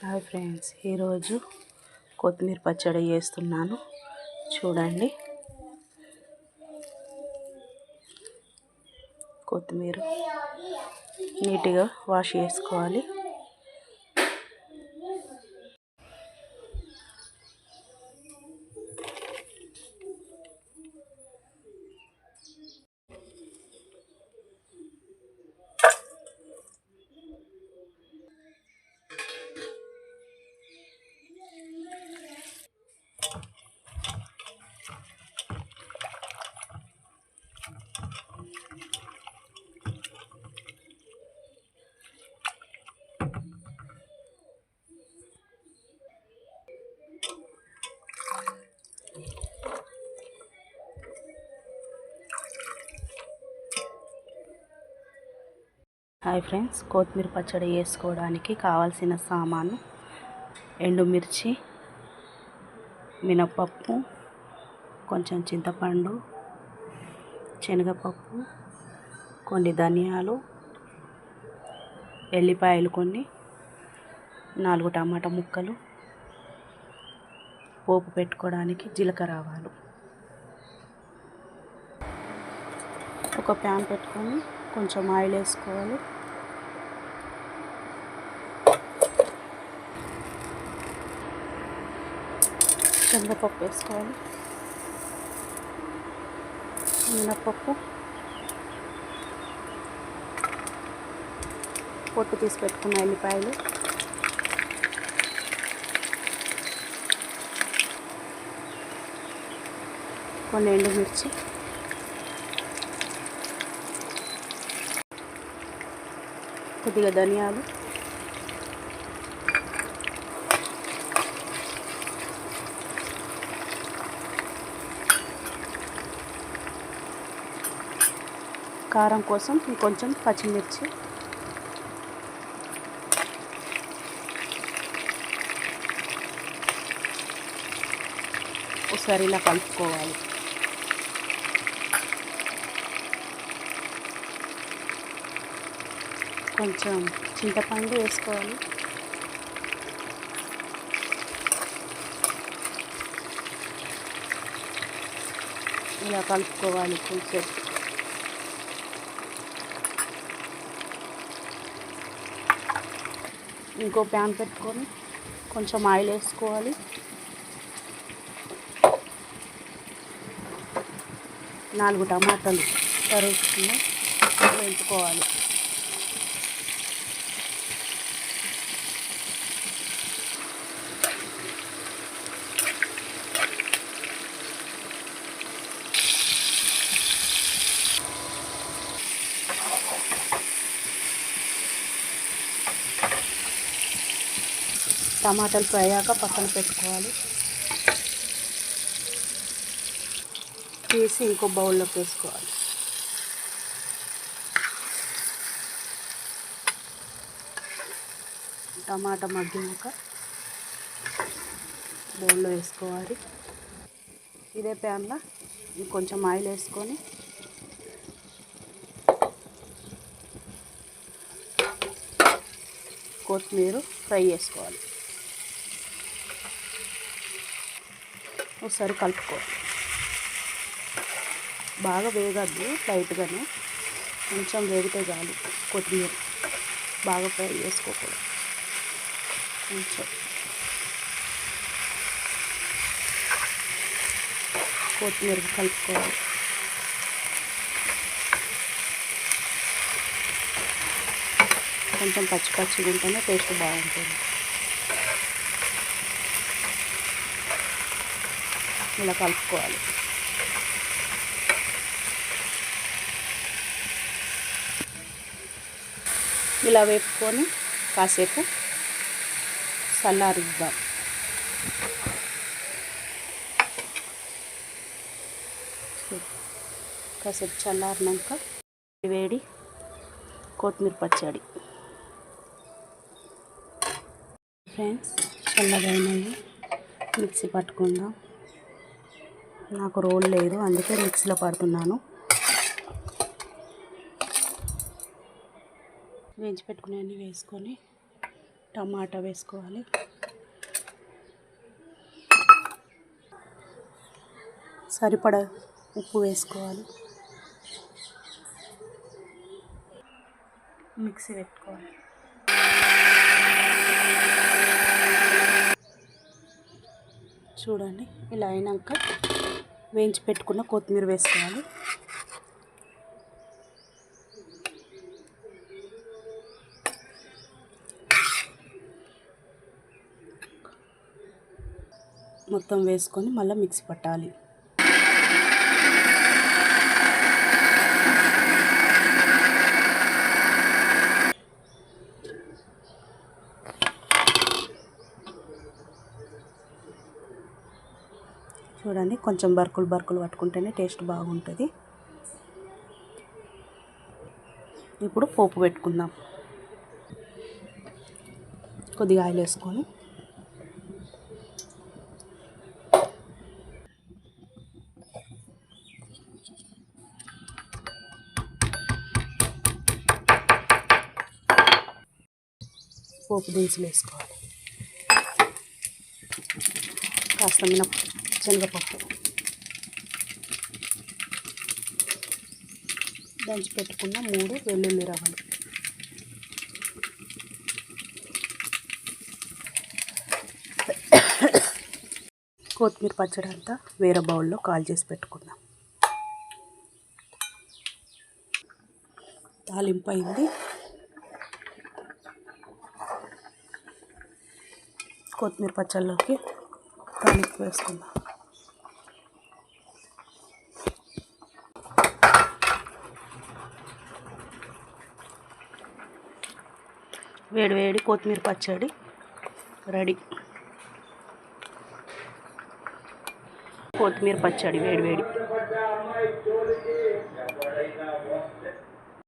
Hi friends ఈరోజు కొత్తిమీర పచ్చడి చేస్తున్నాను. చూడండి. కొత్తిమీర నీట్గా వాష్ చేసుకోవాలి. హాయ్ ఫ్రెండ్స్ కొత్తిమీర పచ్చడి వేసుకోవడానికి కావాల్సిన సామాను ఎండుమిర్చి మినపప్పు కొంచెం చింతపండు శనగపప్పు కొన్ని ధనియాలు ఎల్లిపాయలు కొన్ని నాలుగు టమాటా ముక్కలు పోపు పెట్టుకోవడానికి జీలకర్ర ఆవాలు. ఒక ప్యాన్ పెట్టుకొని కొంచెం ఆయిల్ వేసుకోవాలి. శనగపప్పు వేసుకోవాలి. మినపప్పు పొట్టు తీసి పెట్టుకున్న ఎల్లిపాయలు. కొన్ని ఎండుమిర్చి. కొద్దిగా ధనియాలు. కారం కోసం కొంచెం పచ్చిమిర్చి. ఒకసారి ఇలా కలుపుకోవాలి. కొంచెం చింతపండు వేసుకోవాలి. ఇలా కలుపుకోవాలి కొంచెం. ఇంకో ప్యాన్ పెట్టుకొని కొంచెం ఆయిల్ వేసుకోవాలి. నాలుగు టమాటాలు తరుగుతున్నాయి వేయించుకోవాలి. టమాటాలు ఫ్రై అయ్యాక పక్కన పెట్టుకోవాలి. తీసి ఇంకో బౌల్లోకి వేసుకోవాలి. టమాటా మగ్గినాక బౌల్లో వేసుకోవాలి. ఇదే ప్యాన్లో కొంచెం ఆయిల్ వేసుకొని కొత్తిమీర ఫ్రై చేసుకోవాలి. ఒకసారి కలుపుకోవాలి బాగా వేగద్దు లైట్గానే. కొంచెం వేగితే చాలు కొత్తిమీర. బాగా ఫ్రై చేసుకోకూడదు. కొంచెం. కొత్తిమీర కలుపుకోవాలి. కొంచెం పచ్చి పచ్చిగా ఉంటేనే టేస్ట్ బాగుంటుంది. ఇలా కలుపుకోవాలి. ఇలా వేపుకొని కాసేపు చల్లారిద్దాం కాసేపు చల్లారినాక వేడి కొత్తిమీర పచ్చడి. ఫ్రెండ్స్ చల్లగా చల్లగైనవి మిక్సీ పట్టుకుందాం. నాకు రోల్ లేదు అందుకే మిక్సీలో పడుతున్నాను. వేయించి పెట్టుకునేవి వేసుకొని టమాటా వేసుకోవాలి. సరిపడ ఉప్పు వేసుకోవాలి. మిక్సీ పెట్టుకోవాలి. చూడండి ఇలా అయినాక వేయించి పెట్టుకున్న కొత్తిమీర వేసుకోవాలి. మొత్తం వేసుకొని మళ్ళీ మిక్సీ పట్టాలి. చూడండి కొంచెం బర్కులు బర్కులు పట్టుకుంటేనే టేస్ట్ బాగుంటుంది. ఇప్పుడు పోపు పెట్టుకుందాం. కొద్దిగా ఆయిల్ వేసుకొని. పోపు దినుసులు వేసుకోవాలి. కాస్త మినప శనగపప్పు. దంచి పెట్టుకున్న మూడు వెల్లుల్లి రవ్వలు. కొత్తిమీర పచ్చడి అంతా వేరే బౌల్లో కాల్ చేసి పెట్టుకుందాం. తాలింపు అయింది. కొత్తిమీర పచ్చళ్ళలోకి తాలింపు వేసుకుందాం. వేడి వేడి కొత్తిమీర పచ్చడి రెడీ. కొత్తిమీర పచ్చడి వేడి వేడి.